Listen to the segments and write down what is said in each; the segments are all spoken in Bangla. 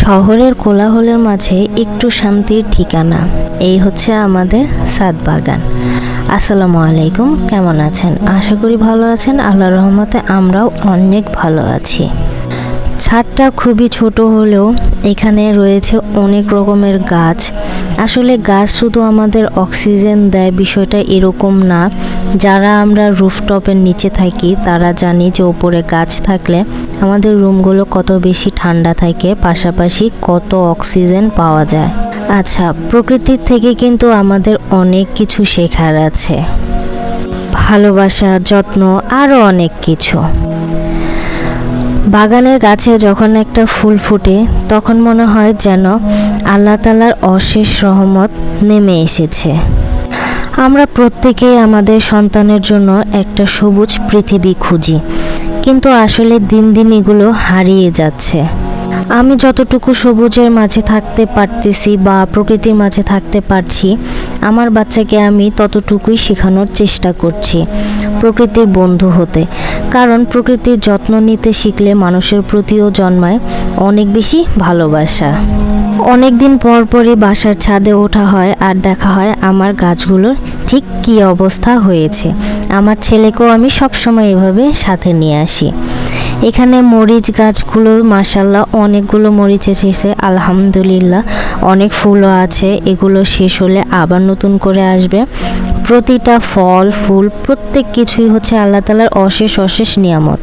শহরের কোলাহলের মাঝে একটু শান্তির ঠিকানা। এই হচ্ছে আমাদের সাদ বাগান। আসসালামু আলাইকুম, কেমন আছেন? আশা করি ভালো আছেন। আল্লাহ রহমতে আমরাও অনেক ভালো আছি। ছাদটা খুবই ছোট হলেও এখানে রয়েছে অনেক রকমের গাছ। আসলে গাছ শুধু আমাদের অক্সিজেন দেয় বিষয়টা এরকম না। যারা আমরা রুফটপের নিচে থাকি, তারা জানি যে ওপরে গাছ থাকলে আমাদের রুমগুলো কত বেশি ঠান্ডা থাকে, পাশাপাশি কত অক্সিজেন পাওয়া যায়। আচ্ছা প্রকৃতির থেকে কিন্তু আমাদের অনেক কিছু শেখার আছে। ভালোবাসা, যত্ন আরও অনেক কিছু। বাগানের গাছে যখন একটা ফুল ফুটে, তখন মনে হয় যেন আল্লাহ তালার অশেষ রহমত নেমে এসেছে। আমরা প্রত্যেকেই আমাদের সন্তানের জন্য একটা সবুজ পৃথিবী খুঁজি, কিন্তু আসলে দিন দিন এগুলো হারিয়ে যাচ্ছে। আমি যতটুকু সবুজের মাঝে থাকতে পারতেছি বা প্রকৃতির মাঝে থাকতে পারছি, আমার বাচ্চাকে আমি ততটুকুই শেখানোর চেষ্টা করছি প্রকৃতির বন্ধু হতে। কারণ প্রকৃতির যত্ন নিতে শিখলে মানুষের প্রতিও জন্মায় অনেক বেশি ভালোবাসা। অনেক দিন পর পরই বাসার ছাদে ওঠা হয় আর দেখা হয় আমার গাছগুলোর ঠিক কী অবস্থা হয়েছে। আমার ছেলেকেও আমি সবসময় এভাবে সাথে নিয়ে আসি। এখানে মরিচ গাছগুলো মাসাল্লাহ অনেকগুলো মরিচ এসেছে, আলহামদুলিল্লাহ। অনেক ফুলও আছে, এগুলো শেষ হলে আবার নতুন করে আসবে। প্রতিটা ফল, ফুল, প্রত্যেক কিছুই হচ্ছে আল্লাহ তালার অশেষ অশেষ নিয়ামত।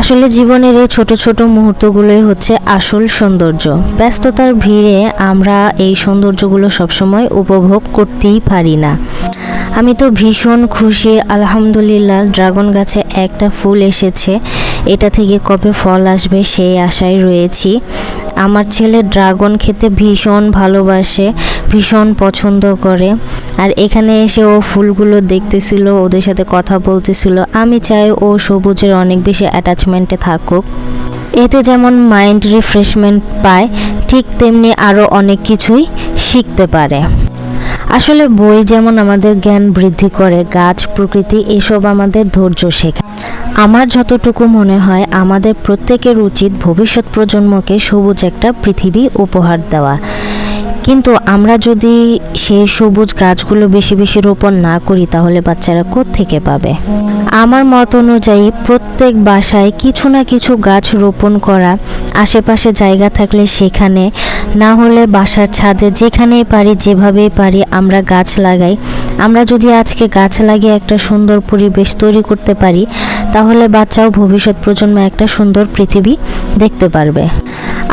আসলে জীবনের এই ছোট ছোট মুহূর্তগুলোই হচ্ছে আসল সৌন্দর্য। ব্যস্ততার ভিড়ে আমরা এই সৌন্দর্যগুলো সবসময় উপভোগ করতেই পারি না। আমি তো ভীষণ খুশি, আলহামদুলিল্লাহ, ড্রাগন গাছে একটা ফুল এসেছে। এটা থেকে কবে ফল আসবে সেই আশায় রয়েছি। আমার ছেলে ড্রাগন খেতে ভীষণ ভালোবাসে, ভীষণ পছন্দ করে। আর এখানে এসে ও ফুলগুলো দেখতেছিল, ওদের সাথে কথা বলতেছিল। আমি চাই ও সবুজের অনেক বেশি অ্যাটাচমেন্টে থাকুক। এতে যেমন মাইন্ড রিফ্রেশমেন্ট পায়, ঠিক তেমনি আরও অনেক কিছুই শিখতে পারে। আসলে বই যেমন আমাদের জ্ঞান বৃদ্ধি করে, গাছ, প্রকৃতি, এসব আমাদের ধৈর্য শেখায়। আমার যতটুকু মনে হয়, আমাদের প্রত্যেকের উচিত ভবিষ্যৎ প্রজন্মকে সবুজ একটা পৃথিবী উপহার দেওয়া। কিন্তু আমরা যদি সেই সবুজ গাছগুলো বেশি বেশি রোপণ না করি, তাহলে বাচ্চারা থেকে পাবে? আমার মত অনুযায়ী, প্রত্যেক বাসায় কিছু না কিছু গাছ রোপণ করা, আশেপাশে জায়গা থাকলে সেখানে, না হলে বাসার ছাদে যেখানেই পারি, যেভাবেই পারি, আমরা গাছ লাগাই। আমরা যদি আজকে গাছ লাগিয়ে একটা সুন্দর পরিবেশ তৈরি করতে পারি, তাহলে বাচ্চাও ভবিষ্যৎ প্রজন্ম একটা সুন্দর পৃথিবী দেখতে পারবে।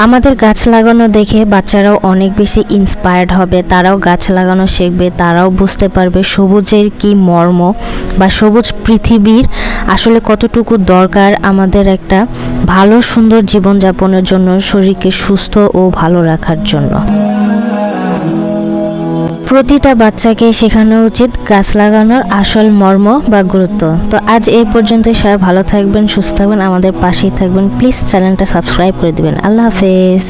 আমাদের গাছ লাগানো দেখে বাচ্চারাও অনেক বেশি ইন্সপায়ার্ড হবে, তারাও গাছ লাগানো শিখবে, তারাও বুঝতে পারবে সবুজের কি মর্ম বা সবুজ পৃথিবীর আসলে কতটুকু দরকার আমাদের একটা ভালো, সুন্দর জীবনযাপনের জন্য, শরীরকে সুস্থ ও ভালো রাখার জন্য। প্রতিটা বাচ্চাকে শেখানো উচিত গাছ লাগানোর আসল মর্ম বা গুরুত্ব। তো আজ এই পর্যন্তই, সবাই ভালো থাকবেন, সুস্থ থাকবেন, আমাদের পাশেই থাকবেন। প্লিজ চ্যানেলটা সাবস্ক্রাইব করে দেবেন। আল্লাহ হাফেজ।